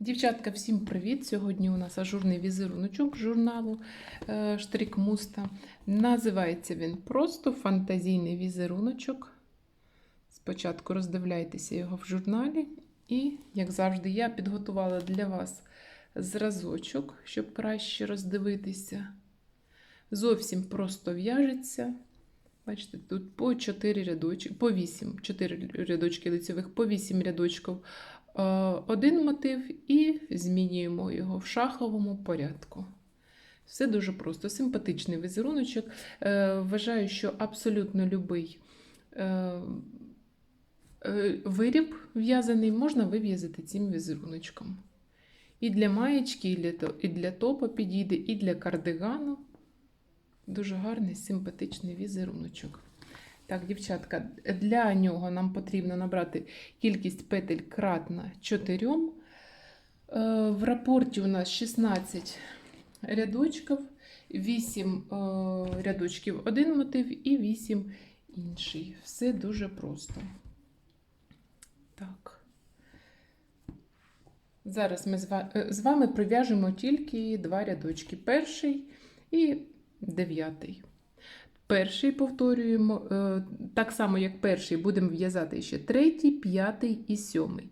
Дівчатка, всім привіт! Сьогодні у нас ажурний візеруночок журналу е, Штрик Муста. Називається він просто фантазійний візеруночок. Спочатку роздивляйтеся його в журналі. І, як завжди, я підготувала для вас зразочок, щоб краще роздивитися. Зовсім просто в'яжеться. Бачите, тут по 4 рядочки, по 8, 4 рядочки лицевих, по 8 рядочків один мотив і змінюємо його в шаховому порядку. Все дуже просто, симпатичний візеруночок. Е, Вважаю, що абсолютно любий е, е, виріб в'язаний можна вив'язати цим візеруночком. І для маєчки, і для, і для топа підійде, і для кардигану. Дуже гарний, симпатичний візеруночок. Так, дівчатка, для нього нам потрібно набрати кількість петель кратна 4. Е, В рапорті у нас 16 рядочків, 8 е, рядочків один мотив і 8 інший. Все дуже просто. Так. Зараз ми з е, вами пров'яжемо тільки два рядочки. Перший і дев'ятий. Перший повторюємо, е, так само, як перший, будемо в'язати ще третій, п'ятий і сьомий.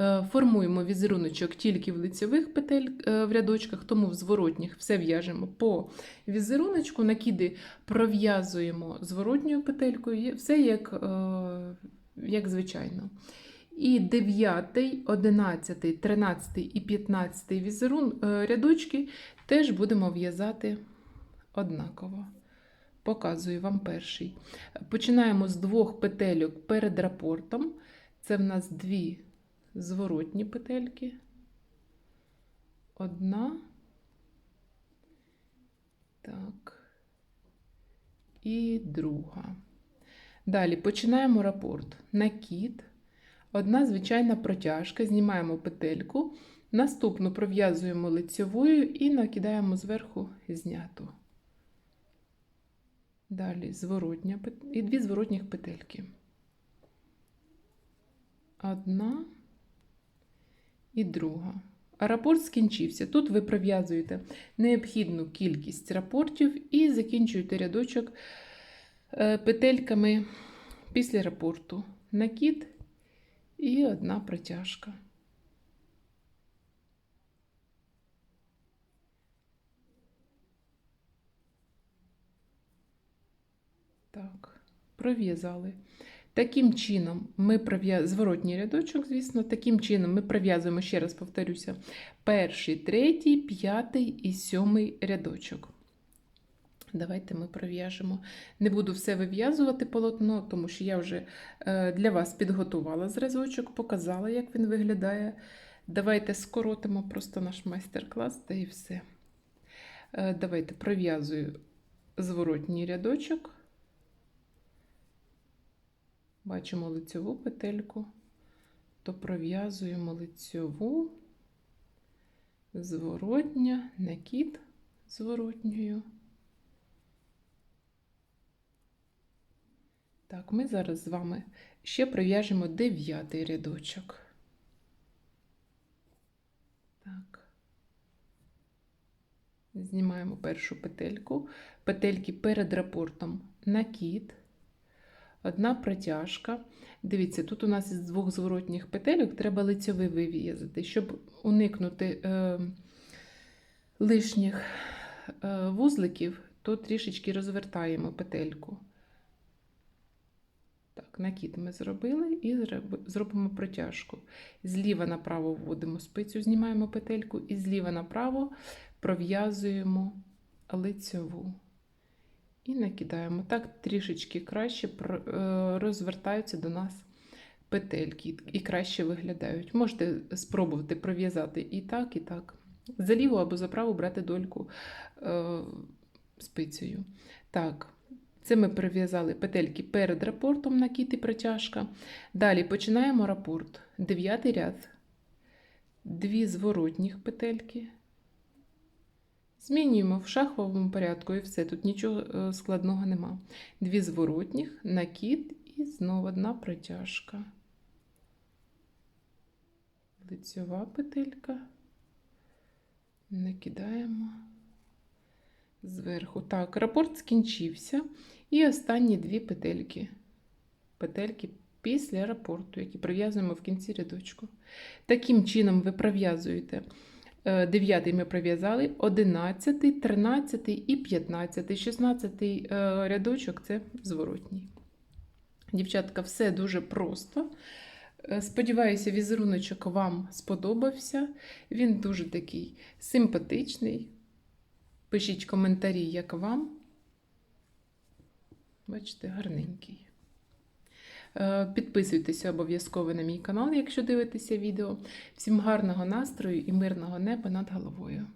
Е, Формуємо візеруночок тільки в лицевих петель е, в рядочках, тому в зворотніх все в'яжемо по візеруночку, накиди пров'язуємо зворотньою петелькою, все як, як звичайно. І 9, 11, 13 і 15 візерун рядочки теж будемо в'язати однаково. Показую вам перший. Починаємо з двох петельок перед рапортом. Це в нас дві зворотні петельки. Одна. Так. І друга. Далі починаємо рапорт. Накид. Одна звичайна протяжка. Знімаємо петельку. Наступну пров'язуємо лицьовою і накидаємо зверху зняту. Далі зворотня і дві зворотніх петельки. Одна і друга. Рапорт скінчився. Тут ви пров'язуєте необхідну кількість рапортів і закінчуєте рядочок е, петельками після рапорту. Накид і одна протяжка. Так, пров'язали. Таким чином, ми пров'язуємо зворотній рядочок, звісно, таким чином ми пров'язуємо, ще раз повторюся, перший, третій, п'ятий і сьомий рядочок. Давайте ми пров'яжемо. Не буду все вив'язувати полотно, тому що я вже е, для вас підготувала зразочок, показала, як він виглядає. Давайте скоротимо просто наш майстер-клас та і все. Е, Давайте пров'язую зворотній рядочок. Бачимо лицьову петельку, то пров'язуємо лицьову, зворотня, накид зворотньою. Так, ми зараз з вами ще пров'яжемо дев'ятий рядочок. Так. Знімаємо першу петельку. Петельки перед рапортом накид. Одна протяжка. Дивіться, тут у нас із двох зворотніх петельок треба лицьовий вив'язати, щоб уникнути е, лишніх е, вузликів, то трішечки розвертаємо петельку. Так, накид ми зробили і зробимо протяжку. Зліва направо вводимо спицю, знімаємо петельку, і зліва направо пров'язуємо лицьову. Накидаємо. Так трішечки краще е, розвертаються до нас петельки і краще виглядають. Можете спробувати пров'язати і так, і так. За ліву або за праву брати дольку е, спицею. Так, це ми прив'язали петельки перед рапортом накид і протяжка. Далі починаємо рапорт. Дев'ятий ряд. Дві зворотніх петельки. Змінюємо в шаховому порядку і все. Тут нічого е, складного нема. Дві зворотніх, накид і знову одна протяжка. лицьова петелька. Накидаємо зверху. Так, рапорт скінчився. І останні дві петельки. Петельки після рапорту, які прив'язуємо в кінці рядочку. Таким чином ви пров'язуєте. Е, Дев'ятий ми пров'язали, одинадцятий, тринадцятий і п'ятнадцятий. Шістнадцятий е, рядочок це зворотній. Дівчатка, все дуже просто. Е, Сподіваюся, візеруночок вам сподобався. Він дуже такий симпатичний. Пишіть коментарі, як вам. Бачите, гарненький. Е, Підписуйтеся обов'язково на мій канал, якщо дивитеся відео. Всім гарного настрою і мирного неба над головою.